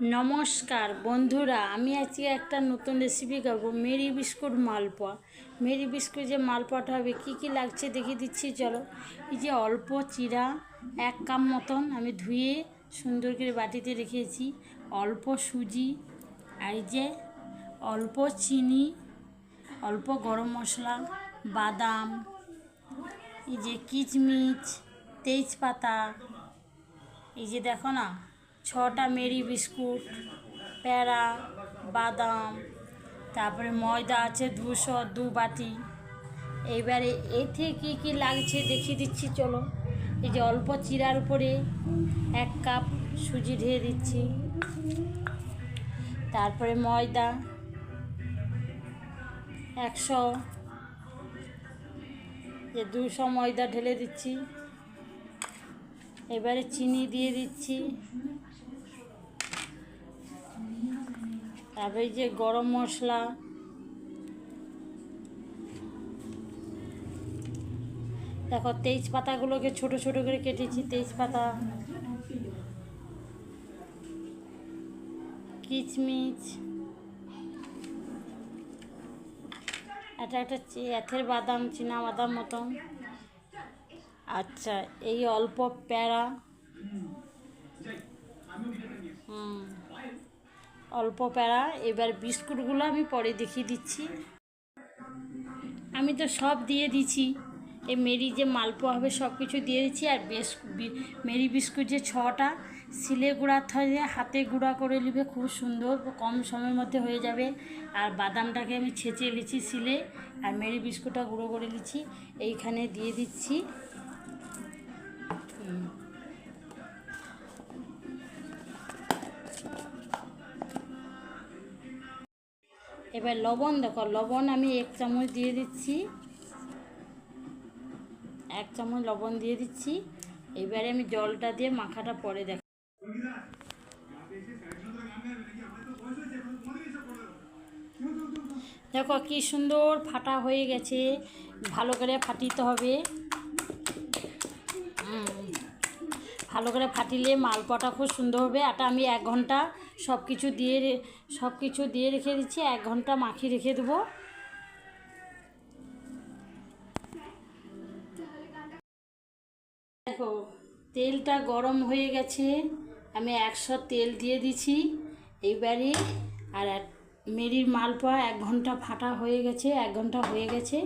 নমস্কার, বন্ধুরা, আমি আজকে একটা নতুন রেসিপি করব, Marie biscuit malpua. Marie biscuit যে মালপোয়াটা হবে, কী কী লাগছে দেখে দিচ্ছি, চলো। এই যে অল্প চিরা, এক কাপ মতন আমি ধুয়ে সুন্দর করে বাটিতে রেখেছি। অল্প সুজি, আর এই যে অল্প চিনি, অল্প গরম মশলা, বাদাম, এই যে কিচমিচ, তেজপাতা, এই যে দেখো না ছটা মেরি বিস্কুট, প্যারা, বাদাম, তারপরে ময়দা আছে দুশো দু বাটি। এইবারে এতে কী কী লাগছে দেখিয়ে দিচ্ছি, চলো। এই যে অল্প চিরার উপরে এক কাপ সুজি ঢেলে দিচ্ছি। তারপরে ময়দা একশো। যে দুশো ময়দা ঢেলে দিচ্ছি। এবারে চিনি দিয়ে দিচ্ছি। তারপরে যে গরম মশলা। দেখো তেজপাতাগুলোকে ছোট ছোট করে কেটেছি, তেজপাতা, কিচমিচ। এটা একটা এথের বাদাম, চীনা বাদাম মতন। আচ্ছা এই অল্প প্যারা। হুম। অল্প প্যারা, এবার বিস্কুটগুলো আমি পরে দেখিয়ে দিচ্ছি। আমি তো সব দিয়ে দিচ্ছি এই মেরি যে মালপোয়া হবে সব কিছু দিয়ে দিচ্ছি, আর বেশ মেরি বিস্কুট যে ছটা, সিলে গুঁড়া থাকে হাতে গুঁড়া করে নেবে, খুব সুন্দর, কম সময়ের মধ্যে হয়ে যাবে। আর বাদামটাকে আমি ছেঁচে নিচ্ছি সিলে, আর মেরি বিস্কুটটা গুঁড়ো করে নিচ্ছি। এইখানে দিয়ে দিচ্ছি। হুম। এবার লবণ, দেখো, লবণ আমি এক চামচ দিয়ে দিচ্ছি। এক চামচ লবণ দিয়ে দিচ্ছি। এবারে আমি জলটা দিয়ে মাখাটা পরে দেখ দেখো, কি সুন্দর ফাটা হয়ে গেছে। ভালো করে ফাটিতে হবে হুম। ভালো করে ফাটিলে মালপোয়াটা খুব সুন্দর হবে। এটা আমি এক ঘণ্টা সব কিছু দিয়ে সব কিছু দিয়ে রেখে দিচ্ছি, এক ঘণ্টা মাখিয়ে রেখে দেবো। দেখো, তেলটা গরম হয়ে গেছে, আমি একশো তেল দিয়ে দিছি এইবারে আর মেরির মালপোয়া এক ঘণ্টা ফাটা হয়ে গেছে, এক ঘণ্টা হয়ে গেছে।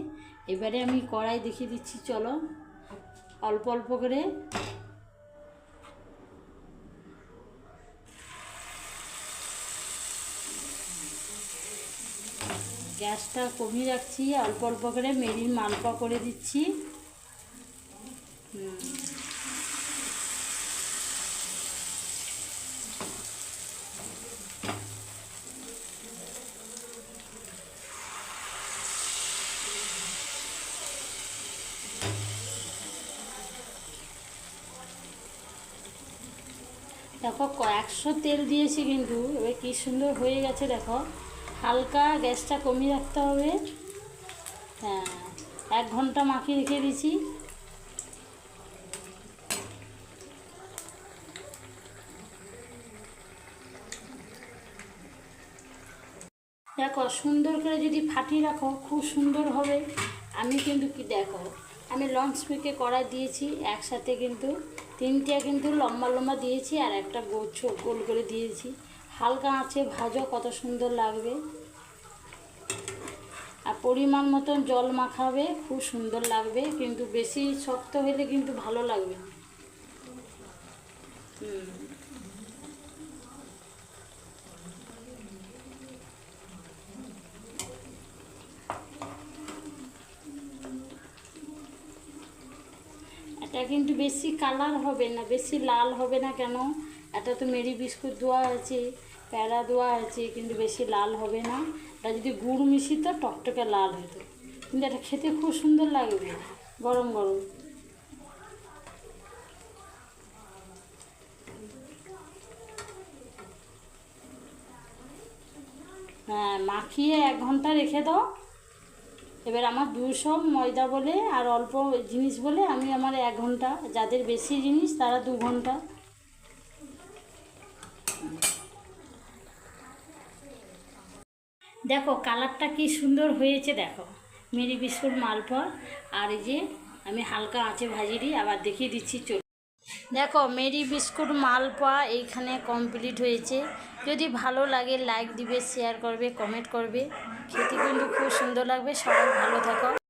এবারে আমি কড়াই দেখিয়ে দিচ্ছি, চলো। অল্প অল্প করে। গ্যাসটা কমিয়ে রাখছি, অল্প অল্প করে মেরির মালপা করে দিচ্ছি। দেখো একশো তেল দিয়েছি কিন্তু, এবার কী সুন্দর হয়ে গেছে, দেখো হালকা গ্যাসটা কমিয়ে রাখতে হবে। হ্যাঁ এক ঘণ্টা মাখিয়ে রেখে দিয়েছি। দেখো, সুন্দর করে যদি ফাটিয়ে রাখো, খুব সুন্দর হবে। আমি কিন্তু কি দেখো, আমি লঞ্চ পিকে কড়াই দিয়েছি, একসাথে কিন্তু তিনটে কিন্তু লম্বা লম্বা দিয়েছি আর একটা গোল ছো- গোল করে দিয়েছি। হালকা আঁচে ভাজো, কত সুন্দর লাগবে। আর পরিমাণ মতন জল মাখাবে, খুব সুন্দর লাগবে, কিন্তু বেশি শক্ত হলে কিন্তু ভালো লাগবে এটা কিন্তু বেশি কালার হবে না, বেশি লাল হবে না কেন? এটা তো মেরি বিস্কুট দেওয়া আছে। প্যারা দেওয়া আছে কিন্তু বেশি লাল হবে না। এটা যদি গুড় মিশিত টকটকে লাল হতো। কিন্তু এটা খেতে খুব সুন্দর লাগবে গরম গরম। হ্যাঁ মাখিয়ে এক ঘণ্টা রেখে দাও। এবার আমার দুশো ময়দা বলে আর অল্প জিনিস বলে আমি আমার এক ঘণ্টা, যাদের বেশি জিনিস তারা দু ঘণ্টা। দেখো, কালারটা কি সুন্দর হয়েছে, দেখো। মেরি বিস্কুট মালপর আর এই যে আমি হালকা আঁচে ভাজি দিই, আবার দেখিয়ে দিচ্ছি, চল। দেখো, মেরি বিস্কুট, মালপোয়া এইখানে কমপ্লিট হয়েছে। যদি ভালো লাগে লাইক দিবে শেয়ার করবে কমেন্ট করবে। খেতে কিন্তু খুব সুন্দর লাগবে। সবাই ভালো থাকো।